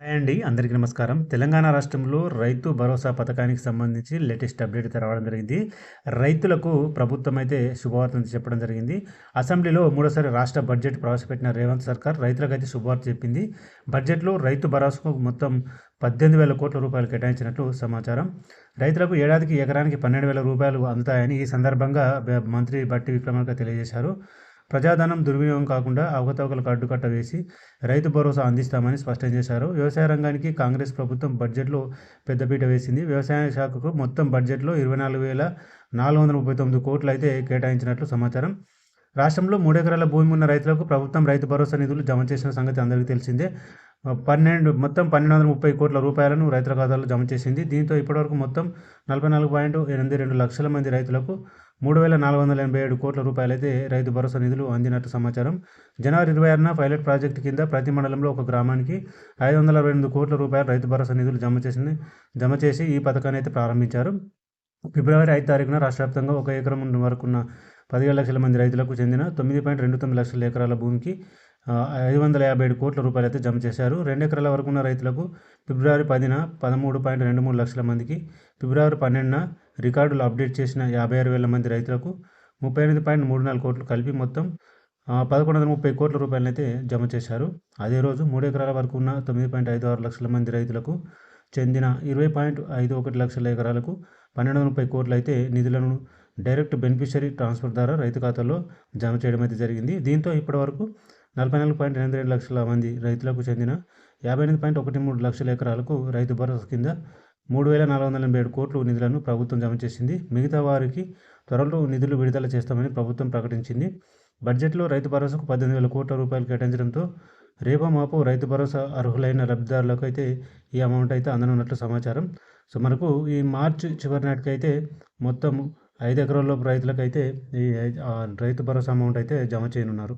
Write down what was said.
Hi అండి అందరికీ నమస్కారం. తెలంగాణ రాష్ట్రంలో రైతు భరోసా పథకానికి సంబంధించి లేటెస్ట్ అప్డేట్ తెరవడం జరిగింది. రైతులకు ప్రభుత్వం అయితే శుభవార్తను చెప్పడం జరిగింది. అసెంబ్లీలో మూడోసారి రాష్ట్ర బడ్జెట్ ప్రవేశపెట్టిన రేవంత్ సర్కార్ రైతులకు అయితే శుభవార్త చెప్పింది. బడ్జెట్లో రైతు భరోసాకు మొత్తం పద్దెనిమిది వేల కోట్ల రూపాయలు కేటాయించినట్లు సమాచారం. రైతులకు ఏడాదికి ఎకరానికి పన్నెండు వేల రూపాయలు అందుతాయని ఈ సందర్భంగా మంత్రి బట్టి విక్రమార్క తెలియజేశారు. ప్రజాధనం దుర్వినియోగం కాకుండా అవకతవకలకు అడ్డుకట్ట వేసి రైతు భరోసా అందిస్తామని స్పష్టం చేశారు. వ్యవసాయ రంగానికి కాంగ్రెస్ ప్రభుత్వం బడ్జెట్లో పెద్దపీట వేసింది. వ్యవసాయ శాఖకు మొత్తం బడ్జెట్లో ఇరవై నాలుగు వేల నాలుగు వందల ముప్పై తొమ్మిది కోట్లు అయితే కేటాయించినట్లు సమాచారం. రాష్ట్రంలో మూడు ఎకరాల భూమి ఉన్న రైతులకు ప్రభుత్వం రైతు భరోసా నిధులు జమ చేసిన సంగతి అందరికీ తెలిసిందే. పన్నెండు మొత్తం పన్నెండు వందల ముప్పై కోట్ల రూపాయలను రైతుల ఖాతాలో జమ చేసింది. దీంతో ఇప్పటివరకు మొత్తం నలభై నాలుగు పాయింట్ ఎనిమిది రెండు లక్షల మంది రైతులకు మూడు వేల నాలుగు వందల ఎనభై ఏడు కోట్ల రూపాయలైతే రైతు భరోసా నిధులు అందినట్టు సమాచారం. జనవరి ఇరవై ఆరున పైలట్ ప్రాజెక్టు కింద ప్రతి మండలంలో ఒక గ్రామానికి ఐదు వందల అరవై ఎనిమిది కోట్ల రూపాయలు రైతు భరోసా నిధులు జమ చేసింది జమ చేసి ఈ పథకాన్ని అయితే ప్రారంభించారు. ఫిబ్రవరి ఐదు తారీఖున రాష్ట్ర వ్యాప్తంగా ఒక ఎకరం వరకున్న పదిహేడు లక్షల మంది రైతులకు చెందిన తొమ్మిది పాయింట్ రెండు తొమ్మిది లక్షల ఎకరాల భూమికి ఐదు వందల యాభై ఏడు కోట్ల రూపాయలు అయితే జమ చేశారు. రెండు ఎకరాల వరకు ఉన్న రైతులకు ఫిబ్రవరి పదిన పదమూడు పాయింట్ రెండు మూడు లక్షల మందికి ఫిబ్రవరి పన్నెండున రికార్డులు అప్డేట్ చేసిన యాభై ఆరు వేల మంది రైతులకు ముప్పై ఎనిమిది పాయింట్ మూడు నాలుగు కోట్లు కలిపి మొత్తం పదకొండు వందల ముప్పై కోట్ల రూపాయలను అయితే జమ చేశారు. అదే రోజు మూడు ఎకరాల వరకు ఉన్న తొమ్మిది పాయింట్ ఐదు ఆరు లక్షల మంది రైతులకు చెందిన ఇరవై పాయింట్ ఐదు ఒకటి లక్షల ఎకరాలకు పన్నెండు వందల ముప్పై కోట్లు అయితే నిధులను డైరెక్ట్ బెనిఫిషరీ ట్రాన్స్ఫర్ ద్వారా రైతు ఖాతాలో జమ చేయడం అయితే జరిగింది. దీంతో ఇప్పటివరకు నలభై నాలుగు పాయింట్ ఎనిమిది రెండు లక్షల మంది రైతులకు చెందిన యాభై ఎనిమిది పాయింట్ ఒకటి మూడు లక్షల ఎకరాలకు రైతు భరోసా కింద మూడు వేల నాలుగు వందల ఎనభై ఏడు కోట్లు నిధులను ప్రభుత్వం జమ చేసింది. మిగతా వారికి త్వరలో నిధులు విడుదల చేస్తామని ప్రభుత్వం ప్రకటించింది. బడ్జెట్లో రైతు భరోసాకు పద్దెనిమిది వేల కోట్ల రూపాయలు కేటాయించడంతో రేపో మాపో రైతు భరోసా అర్హులైన లబ్ధిదారులకు అయితే ఈ అమౌంట్ అయితే అందనున్నట్లు సమాచారం. సో మనకు ఈ మార్చి చివరి నాటికైతే మొత్తం ఐదు ఎకరాల లోపు రైతులకైతే ఈ రైతు భరోసా అమౌంట్ అయితే జమ చేయనున్నారు.